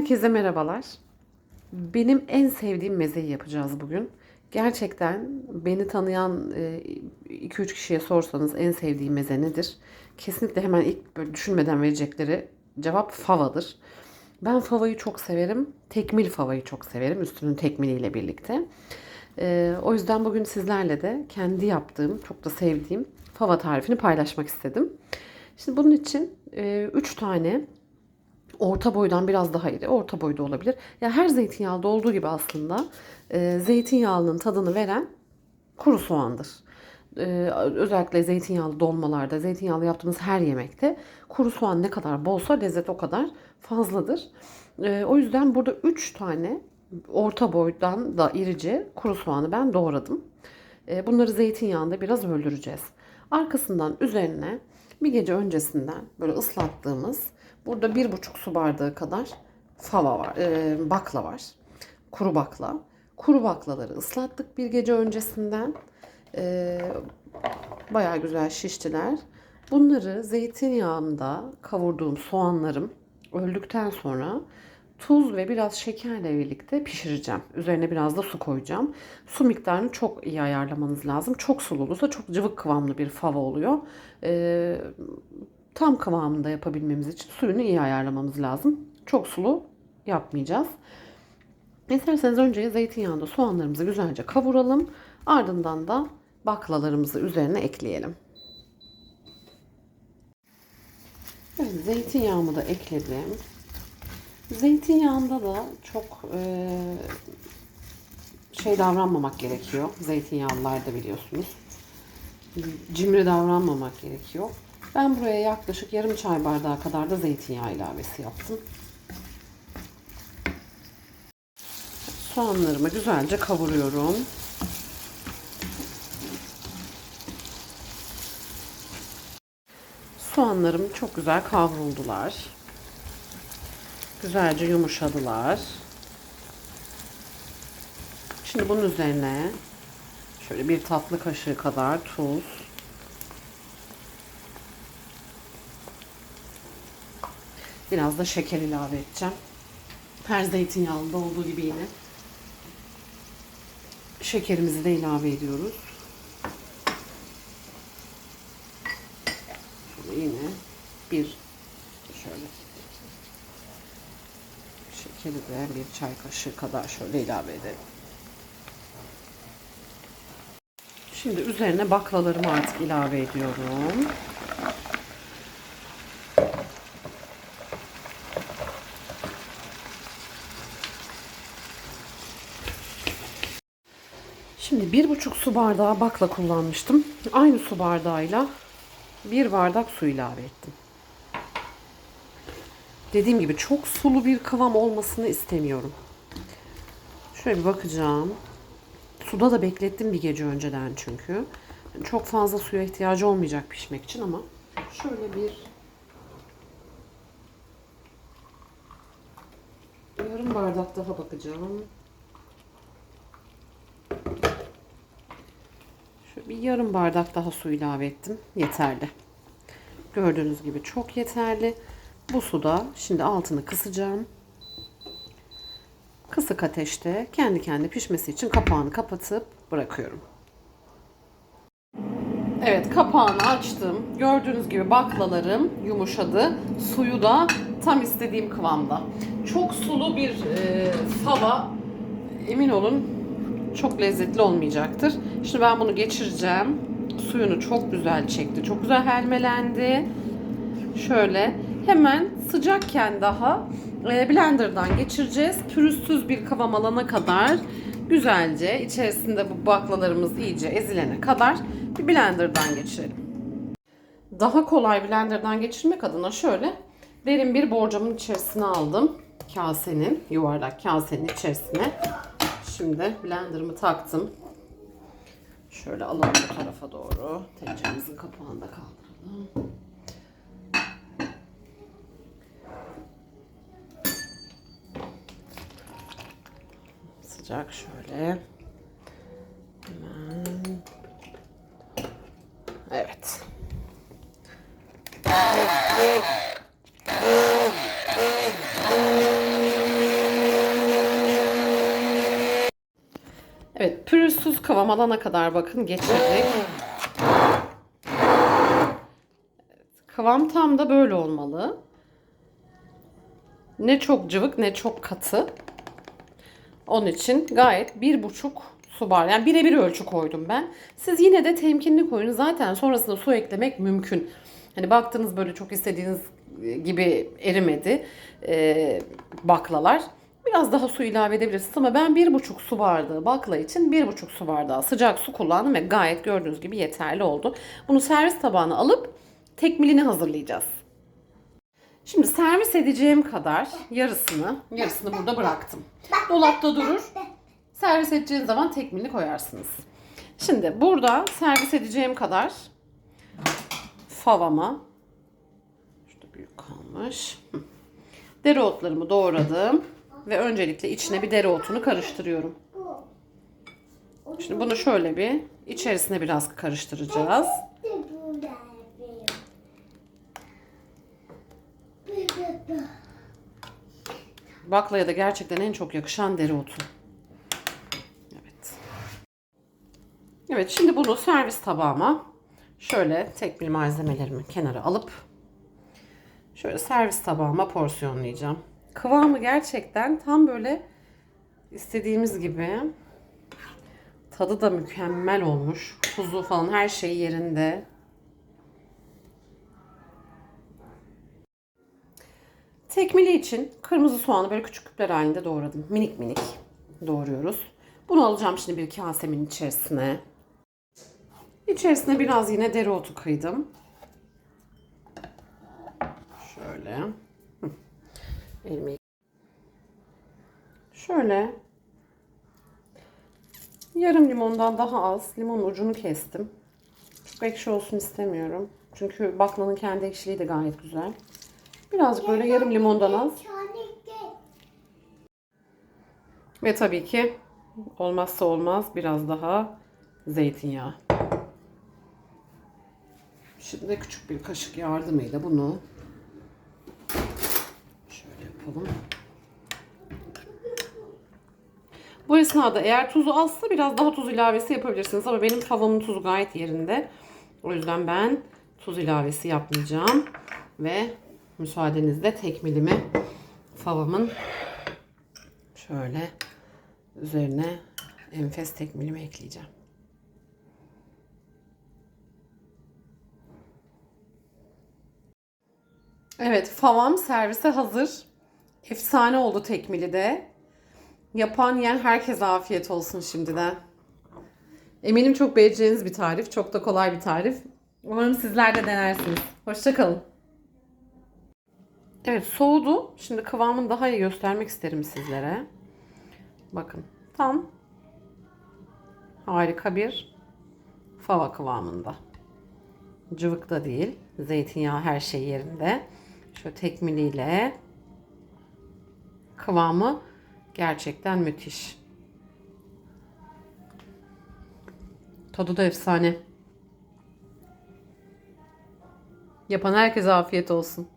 Herkese merhabalar. Benim en sevdiğim mezeyi yapacağız bugün. Gerçekten beni tanıyan 2-3 kişiye sorsanız en sevdiğim meze nedir? Kesinlikle hemen ilk böyle düşünmeden verecekleri cevap favadır. Ben favayı çok severim. Tekmil favayı çok severim. Üstünün tekmiliyle birlikte. Ee, o yüzden bugün sizlerle de kendi yaptığım, çok da sevdiğim fava tarifini paylaşmak istedim. Şimdi bunun için 3 tane orta boydan biraz daha iri, orta boyda olabilir. Ya her zeytinyağında olduğu gibi aslında e, zeytinyağının tadını veren kuru soğandır. E, özellikle zeytinyağlı dolmalarda, zeytinyağlı yaptığımız her yemekte kuru soğan ne kadar bolsa lezzet o kadar fazladır. E, o yüzden burada 3 tane orta boydan da irice kuru soğanı ben doğradım. E, bunları zeytinyağında biraz öldüreceğiz. Arkasından üzerine bir gece öncesinden böyle ıslattığımız burada bir buçuk su bardağı kadar fava var, e, bakla var. Kuru bakla. Kuru baklaları ıslattık bir gece öncesinden. E, bayağı güzel şiştiler. Bunları zeytinyağında kavurduğum soğanlarım öldükten sonra tuz ve biraz şekerle birlikte pişireceğim. Üzerine biraz da su koyacağım. Su miktarını çok iyi ayarlamanız lazım. Çok sulu olursa çok cıvık kıvamlı bir fava oluyor. Ee, tam kıvamında yapabilmemiz için suyunu iyi ayarlamamız lazım. Çok sulu yapmayacağız. İsterseniz önce zeytinyağında soğanlarımızı güzelce kavuralım. Ardından da baklalarımızı üzerine ekleyelim. Evet, zeytinyağımı da ekledim. Zeytinyağında da çok e, şey davranmamak gerekiyor. Zeytinyağlılarda biliyorsunuz. Cimri davranmamak gerekiyor. Ben buraya yaklaşık yarım çay bardağı kadar da zeytinyağı ilavesi yaptım. Soğanlarımı güzelce kavuruyorum. Soğanlarım çok güzel kavruldular. Güzelce yumuşadılar. Şimdi bunun üzerine şöyle bir tatlı kaşığı kadar tuz. Biraz da şeker ilave edeceğim. Her zeytinyağlıda olduğu gibi yine. Şekerimizi de ilave ediyoruz. Şöyle yine bir şöyle şekeri de bir çay kaşığı kadar şöyle ilave edelim. Şimdi üzerine baklalarımı artık ilave ediyorum. Şimdi bir buçuk su bardağı bakla kullanmıştım. Aynı su bardağıyla bir bardak su ilave ettim. Dediğim gibi çok sulu bir kıvam olmasını istemiyorum. Şöyle bir bakacağım. Suda da beklettim bir gece önceden çünkü. Çok fazla suya ihtiyacı olmayacak pişmek için ama şöyle bir yarım bardak daha bakacağım. Şöyle bir yarım bardak daha su ilave ettim. Yeterli. Gördüğünüz gibi çok yeterli. Bu suda şimdi altını kısacağım. Kısık ateşte kendi kendi pişmesi için kapağını kapatıp bırakıyorum. Evet kapağını açtım. Gördüğünüz gibi baklalarım yumuşadı. Suyu da tam istediğim kıvamda. Çok sulu bir e, fava emin olun çok lezzetli olmayacaktır. Şimdi ben bunu geçireceğim. Suyunu çok güzel çekti. Çok güzel helmelendi. Şöyle hemen sıcakken daha e, blenderdan geçireceğiz. Pürüzsüz bir kıvam alana kadar güzelce içerisinde bu baklalarımız iyice ezilene kadar bir blenderdan geçirelim. Daha kolay blenderdan geçirmek adına şöyle derin bir borcamın içerisine aldım. Kasenin, yuvarlak kasenin içerisine. Şimdi blenderımı taktım. Şöyle alalım bu tarafa doğru. Tenceremizin kapağını da kaldıralım. Sıcak şöyle. Hemen. Kıvam alana kadar bakın geçirdik. Kıvam tam da böyle olmalı. Ne çok cıvık ne çok katı. Onun için gayet bir buçuk su bardağı. Yani birebir ölçü koydum ben. Siz yine de temkinli koyun. Zaten sonrasında su eklemek mümkün. Hani baktınız böyle çok istediğiniz gibi erimedi ee, baklalar. Biraz daha su ilave edebilirsiniz ama ben bir buçuk su bardağı bakla için bir buçuk su bardağı sıcak su kullandım ve gayet gördüğünüz gibi yeterli oldu. Bunu servis tabağına alıp tekmilini hazırlayacağız. Şimdi servis edeceğim kadar yarısını, yarısını burada bıraktım. Dolapta durur. Servis edeceğiniz zaman tekmilini koyarsınız. Şimdi burada servis edeceğim kadar favama şurada büyük kalmış. Dereotlarımı doğradım ve öncelikle içine bir dereotunu karıştırıyorum. Şimdi bunu şöyle bir içerisine biraz karıştıracağız. Baklaya da gerçekten en çok yakışan dereotu. Evet. Evet şimdi bunu servis tabağıma şöyle tekmil malzemelerimi kenara alıp şöyle servis tabağıma porsiyonlayacağım. Kıvamı gerçekten tam böyle istediğimiz gibi. Tadı da mükemmel olmuş. Tuzu falan her şey yerinde. Tekmili için kırmızı soğanı böyle küçük küpler halinde doğradım. Minik minik doğruyoruz. Bunu alacağım şimdi bir kasemin içerisine. İçerisine biraz yine dereotu kıydım. Şöyle. Elimi Şöyle yarım limondan daha az limon ucunu kestim. Çok ekşi olsun istemiyorum. Çünkü baklanın kendi ekşiliği de gayet güzel. Birazcık böyle yarım limondan az. Ve tabii ki olmazsa olmaz biraz daha zeytinyağı. Şimdi küçük bir kaşık yardımıyla bunu yapalım. Bu esnada eğer tuzu azsa biraz daha tuz ilavesi yapabilirsiniz. Ama benim tavamın tuzu gayet yerinde. O yüzden ben tuz ilavesi yapmayacağım. Ve müsaadenizle tekmilimi favamın şöyle üzerine enfes tekmilimi ekleyeceğim. Evet favam servise hazır. Efsane oldu tekmili de. Yapan yiyen herkese afiyet olsun şimdiden. Eminim çok beğeneceğiniz bir tarif. Çok da kolay bir tarif. Umarım sizler de denersiniz. Hoşçakalın. Evet soğudu. Şimdi kıvamını daha iyi göstermek isterim sizlere. Bakın tam harika bir fava kıvamında. Cıvık da değil. Zeytinyağı her şey yerinde. Şöyle tekmiliyle kıvamı gerçekten müthiş. Tadı da efsane. Yapan herkese afiyet olsun.